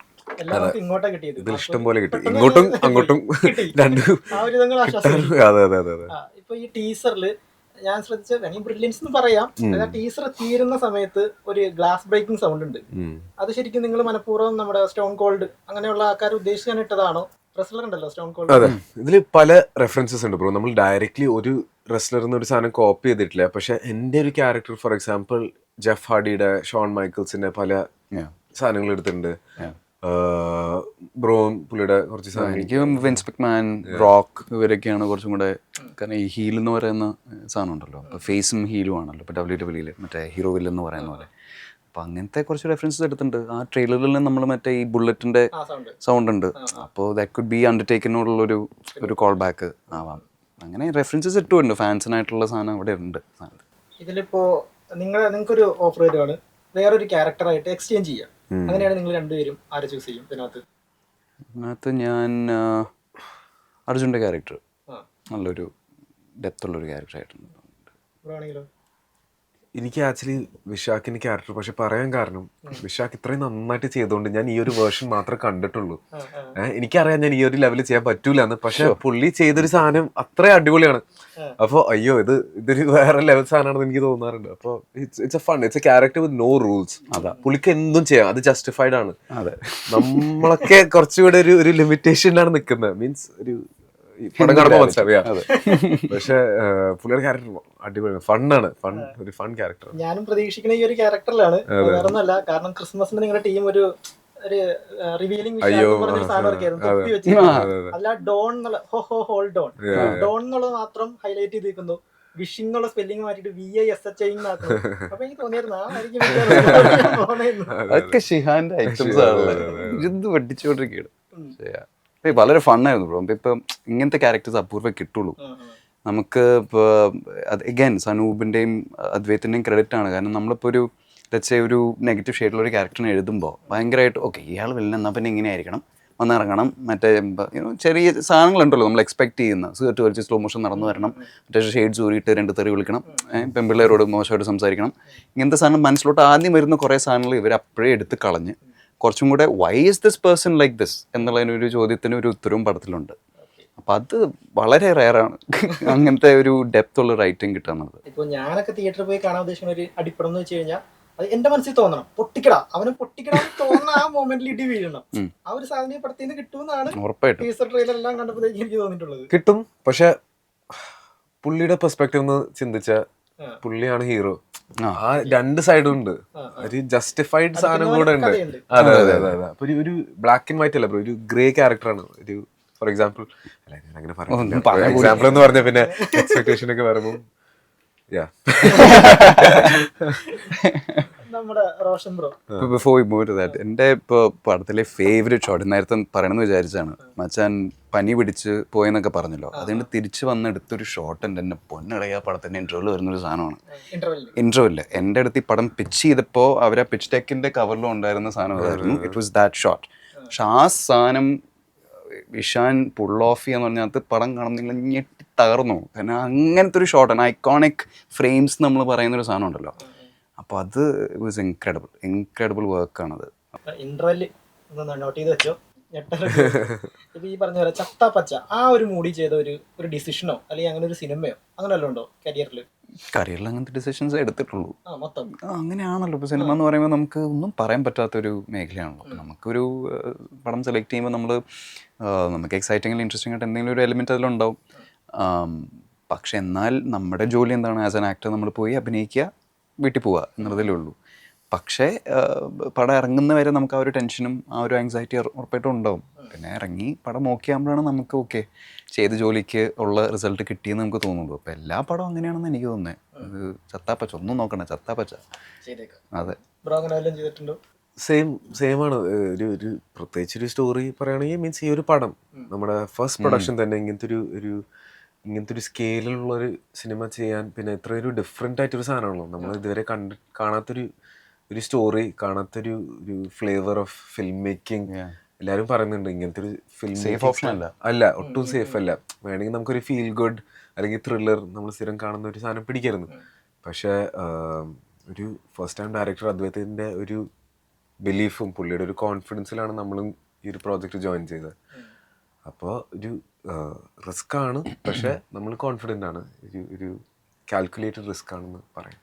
ഇതിൽ ഇഷ്ടം പോലെ കിട്ടി. ഇങ്ങോട്ടും അങ്ങോട്ടും. രണ്ടും അതെ അതെ അതെ ഇപ്പൊ ഈ ടീസറിൽ ഞാൻ ശ്രദ്ധിച്ച വേണമെങ്കിൽ ബ്രില്യൻസ് എന്ന് പറയാം. അതായത് ടീസർ തീരുന്ന സമയത്ത് ഒരു ഗ്ലാസ് ബ്രേക്കിംഗ് സൗണ്ട് ഉണ്ട്. അത് ശരിക്കും നിങ്ങൾ മനഃപൂർവം നമ്മുടെ സ്റ്റോൺ കോൾഡ് അങ്ങനെയുള്ള ആൾക്കാർ ഉദ്ദേശിക്കാൻ ഇട്ടതാണോ? റെസ്ലർ ഉണ്ടല്ലോ സ്റ്റോൺ കോൾഡ് അതെ. ഇതിൽ പല റെഫറൻസസ് ഉണ്ട് ബ്രോ നമ്മൾ ഡയറക്ട്ലി ഒരു റെസ്ലറിൽ ഒരു സാധനം കോപ്പി ചെയ്തിട്ടില്ല. പക്ഷെ എന്റെ ഒരു ക്യാരക്ടർ ഫോർ എക്സാമ്പിൾ ജെഫ് ഹാഡിയുടെ ഷോൺ മൈക്കിൾസിന്റെ പല. സാധനങ്ങൾ എടുത്തിട്ടുണ്ട്. ബ്രോയും പുള്ളിയുടെ കുറച്ച് സാധനം എനിക്ക് വിൻസ് പിക്മാൻ റോക്ക് ഇവരൊക്കെയാണ് കുറച്ചും കൂടെ കാരണം ഈ ഹീൽ എന്ന് പറയുന്ന സാധനം ഉണ്ടല്ലോ അപ്പോൾ ഫേസും ഹീലും ആണല്ലോ. ഇപ്പോൾ ഡബ്ല്യു ഡബ്ല്യൂയിൽ മറ്റേ ഹീറോ വില്ലൻ എന്ന് പറയുന്ന പോലെ. അപ്പോൾ അങ്ങനത്തെ കുറച്ച് റെഫറൻസ് എടുത്തിട്ടുണ്ട്. ആ ട്രെയിലറിൽ നമ്മൾ മറ്റേ ഈ ബുള്ളറ്റിന്റെ സൗണ്ട് ഉണ്ട്. അപ്പോൾ ദാറ്റ് കുഡ് ബി അണ്ടർടേക്കിനോടുള്ളൊരു ഒരു കോൾ ബാക്ക് ആവാം. അങ്ങനെ റെഫറൻസസ് ഇട്ടുമുണ്ട്. ഫാൻസിനായിട്ടുള്ള സാധനം അവിടെ ഉണ്ട്. ഇതിലിപ്പോൾ ഇതിലിപ്പോ നിങ്ങൾ നിങ്ങൾക്കൊരു ഓഫർ വരുവാണ് വേറൊരു ക്യാരക്ടറായിട്ട് എക്സ്ചേഞ്ച് ചെയ്യാം. അങ്ങനെയാണ് നിങ്ങൾ രണ്ടുപേരും ആരെ ചൂസ് ചെയ്യും? ഇതിനകത്ത്. അതിനകത്ത് ഞാൻ അർജുന്റെ ക്യാരക്ടർ നല്ലൊരു ഡെപ്ത് ക്യാരക്ടറായിട്ടുണ്ട് എനിക്ക് ആക്ച്വലി വിശാഖിന്റെ ക്യാരക്ടർ പക്ഷെ പറയാൻ കാരണം വിശാഖ് ഇത്രയും നന്നായിട്ട് ചെയ്തുകൊണ്ട് ഞാൻ ഈ ഒരു വേർഷൻ മാത്രമേ കണ്ടിട്ടുള്ളൂ. എനിക്കറിയാം ഞാൻ ഈ ഒരു ലെവലിൽ ചെയ്യാൻ പറ്റൂല എന്ന് പക്ഷെ പുള്ളി ചെയ്തൊരു സാധനം അത്ര അടിപൊളിയാണ്. അപ്പോൾ അയ്യോ ഇത് ഇതൊരു വേറെ ലെവൽ സാധനമാണെന്ന് എനിക്ക് തോന്നാറുണ്ട്. അപ്പോൾ it's a fun it's a character with no rules അതാ. പുള്ളിക്ക് എന്തും ചെയ്യാം അത് ജസ്റ്റിഫൈഡ് ആണ്. അതെ. നമ്മളൊക്കെ കുറച്ചുകൂടെ ഒരു ഒരു ലിമിറ്റേഷനിലാണ് നിൽക്കുന്നത്. മീൻസ് ഒരു പടം കാണുമ്പോൾ മനസ്സിലറിയാം പക്ഷെ പുള്ളിയുടെ ക്യാരക്ടർ അടിപൊളി ഫണ്ണാണ്. ഫൺ ഒരു ഫൺ ക്യാരക്ടർ ഞാനും പ്രതീക്ഷിക്കുന്ന ഈ ഒരു ക്യാരക്ടറിലാണ് വേറൊന്നല്ല കാരണം ക്രിസ്മസിന് നിങ്ങളുടെ ടീം ഒരു ഒരു റിവീലിംഗ്. അല്ല ഡോൺ എന്നുള്ള ഹോ ഹോ ഹോൾ ഡോൺ. ഡോൺ എന്നുള്ളത് മാത്രം ഹൈലൈറ്റ് ചെയ്തിരിക്കുന്നു വിഷിംഗ് എന്നുള്ള spelling മാറ്റിട്ട് V I S H I ആക്കുന്നു. അപ്പൊ എനിക്ക് തോന്നിയായിരുന്നു ആ ആയിരിക്കും മിക്കവാറും അതൊക്കെ ഷിഹാന്റെ ഐറ്റംസ് പഠിച്ചുകൊണ്ടിരിക്കുകയാണ് ശരിയാ. ഏയ് വളരെ ഫണ്ണായിരുന്നു ബ്രോ ഇപ്പം ഇങ്ങനത്തെ ക്യാരക്ടേഴ്സ് അപൂർവ കിട്ടുള്ളൂ. നമുക്ക് ഇപ്പോൾ അത് എഗൈൻ സനൂപിന്റെയും അദ്വൈത്തിന്റെയും ക്രെഡിറ്റ് ആണ്. കാരണം നമ്മളിപ്പോൾ ഒരു ലച്ചേ ഒരു നെഗറ്റീവ് ഷെയ്ഡിലുള്ള ഒരു ക്യാരക്ടറിനെ എഴുതുമ്പോൾ ഭയങ്കരമായിട്ട് ഓക്കെ ഇയാൾ വലിയ എന്നാൽ പിന്നെ ഇങ്ങനെ ആയിരിക്കണം. വന്നിറങ്ങണം. മറ്റേ ചെറിയ സാധനങ്ങളുണ്ടല്ലോ നമ്മൾ എക്സ്പെക്ട് ചെയ്യുന്ന. സീർട്ട് വലിച്ച് സ്ലോ മോഷൻ നടന്നു വരണം. മറ്റേ ഷെയ്ഡ്സ് ഊരിയിട്ട് രണ്ട് തെറി വിളിക്കണം. പെൺപിള്ളേരോട് മോശമായിട്ട് സംസാരിക്കണം. ഇങ്ങനത്തെ സാധനം മനസ്സിലോട്ട് ആദ്യം വരുന്ന കുറേ സാധനങ്ങൾ ഇവർ അപ്പോഴേ എടുത്ത് കളഞ്ഞ് കുറച്ചും കൂടെ why is this person like this എന്നുള്ളതിനൊരു ചോദ്യത്തിന് ഒരു ഉത്തരവും പടത്തിലുണ്ട്. അപ്പം അത് വളരെ റയറാണ് അങ്ങനത്തെ ഒരു ഡെപ്ത് ഉള്ള റൈറ്റിംഗ് കിട്ടുന്നത്. ഇപ്പൊ ഞാനൊക്കെ തിയേറ്ററിൽ പോയി കാണാൻ ഉദ്ദേശിക്കുന്ന ഒരു അടിപ്പടം എന്ന് വെച്ച് കഴിഞ്ഞാൽ അത് എന്റെ മനസ്സിൽ തോന്നണം. പൊട്ടിക്കട. അവന് പൊട്ടിക്കട എന്ന് തോന്നുന്ന ആ മൊമെന്റിൽ ഇടി വീഴണം. ആ ഒരു സാധനം പടത്തിൽ നിന്ന് കിട്ടുമെന്നാണ് ഉറപ്പായിട്ടും. ടീസർ ട്രെയിലർ എല്ലാം കണ്ടപ്പോഴത്തേക്ക് എനിക്ക് തോന്നിയിട്ടുള്ളത്. കിട്ടും. പക്ഷെ പുള്ളിയുടെ പെർസ്പെക്റ്റീവ് ഒന്ന് ചിന്തിച്ച. പുള്ളിയാണ് ഹീറോ. ആ. രണ്ട് സൈഡും ഉണ്ട്. ഒരു ജസ്റ്റിഫൈഡ് സാധനം കൂടെ ഉണ്ട്. അതെ അതെ അതെ അതെ അപ്പൊ ഒരു ഒരു ബ്ലാക്ക് ആൻഡ് വൈറ്റ് അല്ല ബ്രോ? ഒരു ഗ്രേ ക്യാരക്ടറാണ് ഒരു ഫോർ എക്സാമ്പിൾ അല്ല ഞാൻ അങ്ങനെ പറയാം എക്സാമ്പിൾ എന്ന് പറഞ്ഞ പിന്നെ എക്സ്പെക്ടേഷൻ ഒക്കെ വരുമ്പോൾ യാ നമ്മുടെ Roshan bro. Before we move to that എന്റെ ഇപ്പോൾ പടത്തിലെ ഫേവറേറ്റ് ഷോട്ട് നേരത്തെ പറയണമെന്ന് വിചാരിച്ചാണ് മച്ചാൻ പനി പിടിച്ച് പോയെന്നൊക്കെ പറഞ്ഞല്ലോ. അതുകൊണ്ട് തിരിച്ചു വന്ന് എടുത്തൊരു ഷോട്ട് എന്നെ പൊന്നടയാ പടത്തിന്റെ പടത്തിന്റെ വരുന്ന ഒരു സാധനമാണ്. ഇന്റർവ്യൂവിൽ എന്റെ അടുത്ത് ഈ പടം പിച്ച് ചെയ്തപ്പോൾ അവർ ആ പിച്ച് ടെക്കിന്റെ കവറിലും ഉണ്ടായിരുന്ന സാധനം അതായിരുന്നു. ഇറ്റ് വാസ് ദാറ്റ് ഷോട്ട് പക്ഷെ ആ സാധനം ഇഷാൻ പുൾ ഓഫ് ചെയ്യാന്ന് പറഞ്ഞാൽ പടം കാണുന്നില്ല ഞെട്ടി തകർന്നു. കാരണം അങ്ങനത്തെ ഒരു ഷോട്ടാണ് ഐക്കോണിക് ഫ്രെയിംസ് നമ്മൾ പറയുന്ന ഒരു സാധനം ഉണ്ടല്ലോ. അപ്പോൾ അത് വാസ് ഇൻക്രെഡിബിൾ ഇൻക്രെഡിബിൾ വർക്കാണത് ഇന്റർവെല്ല് ഒന്ന് നോട്ട് ചെയ്ത് വെച്ചോ. ഇപ്പൊ ഈ പറഞ്ഞ പോലെ ചത്ത പച്ച ആ ഒരു മൂടി ചെയ്ത ഒരു ഒരു ഡിസിഷനോ അല്ലെങ്കിൽ അങ്ങനെ ഒരു സിനിമയോ അങ്ങനെ വല്ലതും ഉണ്ടോ കരിയറിൽ കരിയറിൽ അങ്ങനത്തെ ഡിസിഷൻസ് എടുത്തിട്ടുള്ളൂ. മൊത്തം. അങ്ങനെയാണല്ലോ. ഇപ്പോൾ സിനിമ എന്ന് പറയുമ്പോൾ നമുക്ക് ഒന്നും പറയാൻ പറ്റാത്തൊരു മേഖലയാണല്ലോ. നമുക്കൊരു പടം സെലക്ട് ചെയ്യുമ്പോൾ നമ്മൾ നമുക്ക് എക്സൈറ്റിംഗ് ഇൻട്രസ്റ്റിംഗ് ആയിട്ട് എന്തെങ്കിലും ഒരു എലിമെന്റ് അതിലുണ്ടാവും. പക്ഷെ എന്നാൽ നമ്മുടെ ജോലി എന്താണ്? ആസ് ആൻ ആക്ടർ നമ്മൾ പോയി അഭിനയിക്കുക വീട്ടിൽ പോവുക എന്നുള്ളതേ ഉള്ളൂ. പക്ഷേ പടം ഇറങ്ങുന്ന വരെ നമുക്ക് ആ ഒരു ടെൻഷനും ആ ഒരു ആങ്സൈറ്റി ഉറപ്പായിട്ടും ഉണ്ടാവും. പിന്നെ ഇറങ്ങി പടം ഓക്കെ ആകുമ്പോഴാണ് നമുക്ക് ഓക്കെ ചെയ്ത ജോലിക്ക് ഉള്ള റിസൾട്ട് കിട്ടിയെന്ന് നമുക്ക് തോന്നുള്ളൂ. അപ്പോൾ എല്ലാ പടവും അങ്ങനെയാണെന്ന് എനിക്ക് തോന്നുന്നത് ഇത് ചത്താപ്പച്ച ഒന്നും നോക്കണ്ട ചത്താപ്പച്ച. അതെ. ബ്രോ അങ്ങനെ വല്ലതും ചെയ്തിട്ടുണ്ടോ? സെയിം സെയിം ആണ്. ഒരു ഒരു പ്രത്യേകിച്ച് ഒരു സ്റ്റോറി പറയുകയാണെങ്കിൽ മീൻസ് ഈ ഒരു പടം നമ്മുടെ ഫസ്റ്റ് പ്രൊഡക്ഷൻ തന്നെ ഇങ്ങനത്തെ ഒരു ഒരു ഇങ്ങനത്തെ ഒരു സ്കെയിലുള്ള ഒരു സിനിമ ചെയ്യാൻ പിന്നെ ഇത്രയൊരു ഒരു ഡിഫറെന്റ് ആയിട്ടൊരു സാധനമാണല്ലോ. നമ്മൾ ഇതുവരെ കണ്ട് കാണാത്തൊരു ഒരു സ്റ്റോറി കാണാത്തൊരു ഒരു ഫ്ലേവർ ഓഫ് ഫിലിം മേക്കിംഗ്. എല്ലാവരും പറയുന്നുണ്ട്. ഇങ്ങനത്തെ ഒരു ഫിലിം സേഫ് ഓപ്ഷൻ അല്ല. അല്ല ഒട്ടും സേഫ് അല്ല. വേണമെങ്കിൽ നമുക്കൊരു ഫീൽ ഗുഡ് അല്ലെങ്കിൽ ത്രില്ലർ നമ്മൾ സ്ഥിരം കാണുന്ന ഒരു സാധനം പിടിക്കരുത്. പക്ഷേ ഒരു ഫസ്റ്റ് ടൈം ഡയറക്ടർ അദ്വൈതത്തിന്റെ ഒരു ബിലീഫും പുള്ളിയുടെ ഒരു കോൺഫിഡൻസിലാണ് നമ്മളും ഈ ഒരു പ്രോജക്റ്റ് ജോയിൻ ചെയ്തത്. അപ്പോൾ ഒരു റിസ്ക് ആണ് പക്ഷെ നമ്മൾ കോൺഫിഡന്റ് ആണ്. ഒരു ഒരു കാൽക്കുലേറ്റഡ് റിസ്ക് ആണെന്ന് പറയാം.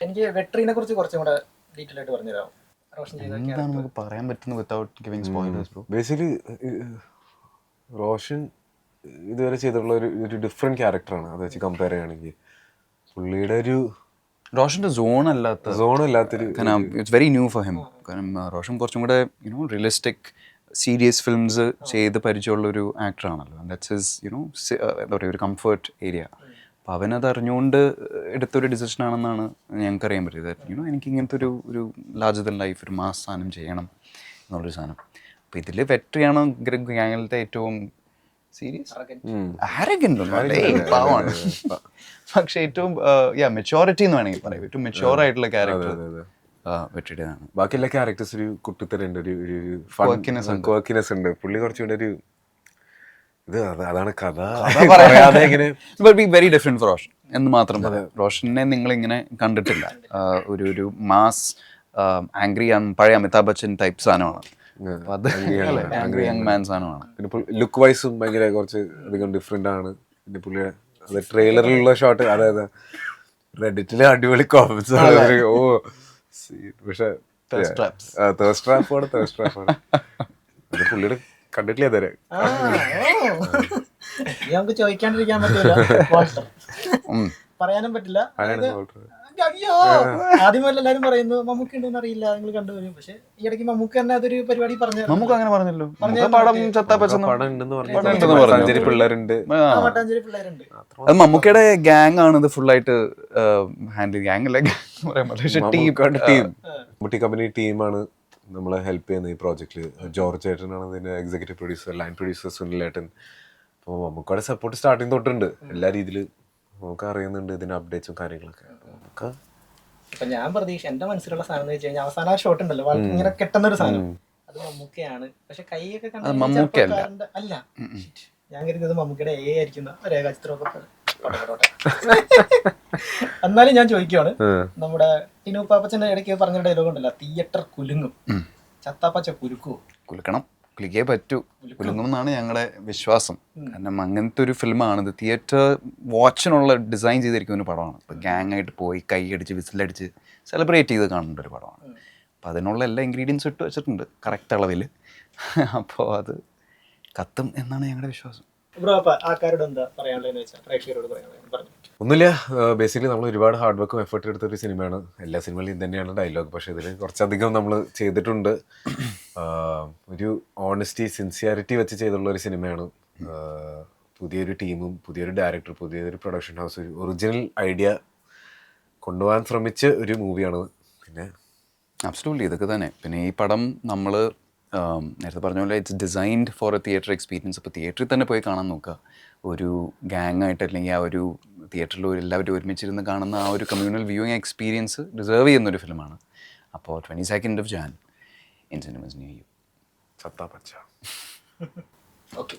എനിക്ക് വെട്രീനെ കുറിച്ച് കുറച്ചും കൂടെ ഡീറ്റെയിൽ ആയിട്ട് പറഞ്ഞുതരാം എന്താണ് നമുക്ക് പറയാൻ പറ്റുന്നത് without giving spoilers bro basically Roshan ഇതുവരെ ചെയ്തിട്ടുള്ള ഒരു ഒരു ഡിഫറെന്റ് ക്യാരക്ടറാണ് അത് വെച്ച് കമ്പയർ ചെയ്യുകയാണെങ്കിൽ പുള്ളിയുടെ ഒരു റോഷന്റെ സോൺ അല്ലാത്ത സോൺ അല്ലാത്തൊരു കാരണം it's very new for him കാരണം റോഷൻ കുറച്ചും കൂടെ യുനോ റിയലിസ്റ്റിക് സീരിയസ് ഫിലിംസ് ചെയ്ത് പരിചയമുള്ള ഒരു ആക്ടറാണല്ലോ ദാറ്റ്സ് ഇസ് യുനോ എന്താ പറയുക ഒരു കംഫർട്ട് ഏരിയ അപ്പോൾ അവനത് അറിഞ്ഞുകൊണ്ട് എടുത്തൊരു ഡിസിഷൻ ആണെന്നാണ് ഞങ്ങൾക്ക് അറിയാൻ പറ്റിയത് യുനോ എനിക്ക് ഇങ്ങനത്തെ ഒരു ഒരു ലാർജ് ദൻ ലൈഫ് ഒരു മാസ് സാധനം ചെയ്യണം എന്നുള്ളൊരു സാധനം. അപ്പോൾ ഇതിൽ വെറ്ററിയാണ് ഗ്യാങ്ങിലത്തെ ഏറ്റവും സീരിയസ് പക്ഷെ ഏറ്റവും യാ മെച്ചോറിറ്റി എന്ന് വേണമെങ്കിൽ പറയാം. ഏറ്റവും മെച്ചോർ ആയിട്ടുള്ള ക്യാരക്ടർ അതെ. ബാക്കി എല്ലാ ക്യാരക്ടേഴ്സ് ഒരു കുട്ടിത്തരുണ്ട് ഒരു ഒരു. ക്വർക്കിനെസ് ഉണ്ട്. പുള്ളി കുറച്ചുകൂടെ ഒരു ഇത് അതാണ് കഥ. പറയാതെ ഇങ്ങനെ but be very different for Roshan എന്ന് മാത്രം പറയാം. റോഷനെ നിങ്ങൾ ഇങ്ങനെ കണ്ടിട്ടില്ല ഒരു ഒരു മാസ് ആംഗ്രി പഴയ അമിതാഭ് ബച്ചൻ ടൈപ്പ് സാധനമാണ്. അത് ആംഗ്രി യങ് മാൻ സാധനമാണ്. പിന്നെ ലുക്ക് വൈസും ഭയങ്കര കുറച്ച് അധികം ഡിഫറെന്റ് ആണ്. പിന്നെ പുള്ളിയുടെ അത് ട്രെയിലറിലുള്ള ഷോട്ട് അതെ അതെ റെഡിറ്റിലെ അടിപൊളി കോമൻസ് ആണ്. ഓ പക്ഷെ. തേഴ്സ് ട്രാപ്പാണ് തേഴ്സ് ട്രാപ്പാണ് അത് പുള്ളിയുടെ കണ്ടിട്ടില്ല തരെ നമുക്ക് ചോദിക്കാണ്ടിരിക്കാൻ പറ്റില്ല പറയാനും പറ്റില്ല? മമ്മൂക്ക അയ്യോ എല്ലാവരും എല്ലാരും പറയുന്നു മമ്മൂക്ക ഉണ്ടെന്ന് അറിയില്ല നിങ്ങൾ കണ്ടുവരും പക്ഷെ ഈ ഇടയ്ക്ക് മമ്മൂക്ക തന്നെ അതൊരു പരിപാടി പറഞ്ഞു നമുക്ക് അങ്ങനെ പറഞ്ഞല്ലോ. നമുക്ക് പടം ചത്താ ചത്താപ്പച്ചെന്ന് പടം ഉണ്ടെന്ന് പറഞ്ഞു പടം ഉണ്ടെന്ന് പറഞ്ഞു. മട്ടാഞ്ചേരി പിള്ളേരുണ്ട്. ആ. മട്ടാഞ്ചേരി പിള്ളേരുണ്ട്. അത് മമ്മൂക്കയുടെ ഗ്യാങ് ആണ് ഇത് ഫുൾ ആയിട്ട് ഹാൻഡിൽ ഗ്യാങ് അല്ല gang പറയാൻ പറ്റില്ല. പക്ഷെ ടീം ടീം മമ്മൂട്ടി കമ്പനി ടീമാണ് നമ്മളെ ഹെൽപ്പ് ചെയ്യുന്ന ഈ പ്രോജക്റ്റിൽ ജോർജ് ഏട്ടനാണ് ഇതിന്റെ executive producer line producer Sunil ഏട്ടൻ. അപ്പോൾ മമ്മൂക്കയുടെ സപ്പോർട്ട് സ്റ്റാർട്ടിങ് തൊട്ടുണ്ട്. എല്ലാ രീതിയിലും നമുക്ക് അറിയുന്നുണ്ട് ഇതിന്റെ അപ്ഡേറ്റ്സും കാര്യങ്ങളൊക്കെ. നമുക്ക് അപ്പൊ ഞാൻ പ്രതീക്ഷ എന്റെ മനസ്സിലുള്ള സാധനം എന്ന് വെച്ച് കഴിഞ്ഞാൽ അവസാന ആ ഷോട്ട് ഉണ്ടല്ലോ. വളരെ ഇങ്ങനെ കെട്ടുന്ന ഒരു സാധനം അത് മമ്മൂക്കയാണ്. പക്ഷെ കൈയൊക്കെ കണ്ടാൽ മമ്മൂക്കയല്ല. ചെറുപ്പക്കാരന്റെ- അല്ല. Shit. ഞാൻ കരുതുന്നത് മമ്മൂക്കയുടെ എ ആയിരിക്കുന്ന രേഖാചിത്രമൊക്കെ പോട്ടെ. എന്നാലും ഞാൻ ചോദിക്കുവാണ്. നമ്മുടെ ടിനു പാപ്പച്ചന്റെ ഇടയ്ക്ക് പറഞ്ഞ ഡയലോഗ് ഉണ്ടല്ലോ. തിയേറ്റർ കുലുങ്ങും. ചത്താപ്പച്ച കുലുക്കുവോ കുലുക്കണം. കുലിക്കേ പറ്റൂ. കുലുങ്ങുമെന്നാണ് ഞങ്ങളുടെ വിശ്വാസം. കാരണം അങ്ങനത്തെ ഒരു ഫിലിമാണിത്. തിയേറ്റർ വാച്ചിനുള്ള ഡിസൈൻ ചെയ്തിരിക്കുന്ന ഒരു പടമാണ്. ഇപ്പം ഗ്യാങ് ആയിട്ട് പോയി കൈ അടിച്ച് വിസിലടിച്ച് സെലിബ്രേറ്റ് ചെയ്ത് കാണേണ്ട ഒരു പടമാണ്. അപ്പം അതിനുള്ള എല്ലാ ഇൻഗ്രീഡിയൻസും ഇട്ട് വെച്ചിട്ടുണ്ട് കറക്റ്റ് അളവിൽ അപ്പോൾ അത് കത്തും എന്നാണ് ഞങ്ങളുടെ വിശ്വാസം. ബ്രോ അപ്പൊ ആൾക്കാരോട് എന്താ പറയാനുള്ളതെന്ന് വെച്ചാൽ പ്രേക്ഷകരോട് പറയാനുള്ളത് പറഞ്ഞു. ഒന്നുമില്ല ബേസിക്കലി നമ്മൾ ഒരുപാട് ഹാർഡ് വർക്കും എഫേർട്ട് എടുത്ത ഒരു സിനിമയാണ്. എല്ലാ സിനിമയിലും ഇത് തന്നെയാണ് ഡയലോഗ് പക്ഷേ ഇതിൽ കുറച്ചധികം നമ്മൾ ചെയ്തിട്ടുണ്ട്. ഒരു ഓണസ്റ്റി സിൻസിയാരിറ്റി വെച്ച് ചെയ്തുള്ള ഒരു സിനിമയാണ്. പുതിയൊരു ടീമും പുതിയൊരു ഡയറക്ടർ പുതിയൊരു പ്രൊഡക്ഷൻ ഹൗസ് ഒരു ഒറിജിനൽ ഐഡിയ കൊണ്ടുപോകാൻ ശ്രമിച്ച ഒരു മൂവിയാണ് പിന്നെ അബ്സലൂട്ട്ലി ഇതൊക്കെ തന്നെ. പിന്നെ ഈ പടം നമ്മൾ നേരത്തെ പറഞ്ഞ പോലെ it's designed for a theatre experience അപ്പോൾ തിയേറ്ററിൽ തന്നെ പോയി കാണാൻ നോക്കുക. ഒരു ഗാങ് ആയിട്ട് അല്ലെങ്കിൽ ആ ഒരു തിയേറ്ററിൽ എല്ലാവരും ഒരുമിച്ചിരുന്ന് കാണുന്ന ആ ഒരു കമ്മ്യൂണൽ വ്യൂയിങ് എക്സ്പീരിയൻസ് റിസർവ് ചെയ്യുന്ന ഒരു ഫിലിമാണ് അപ്പോൾ twenty second of Jan in cinemas new U സത്താ പച്ച ഓക്കെ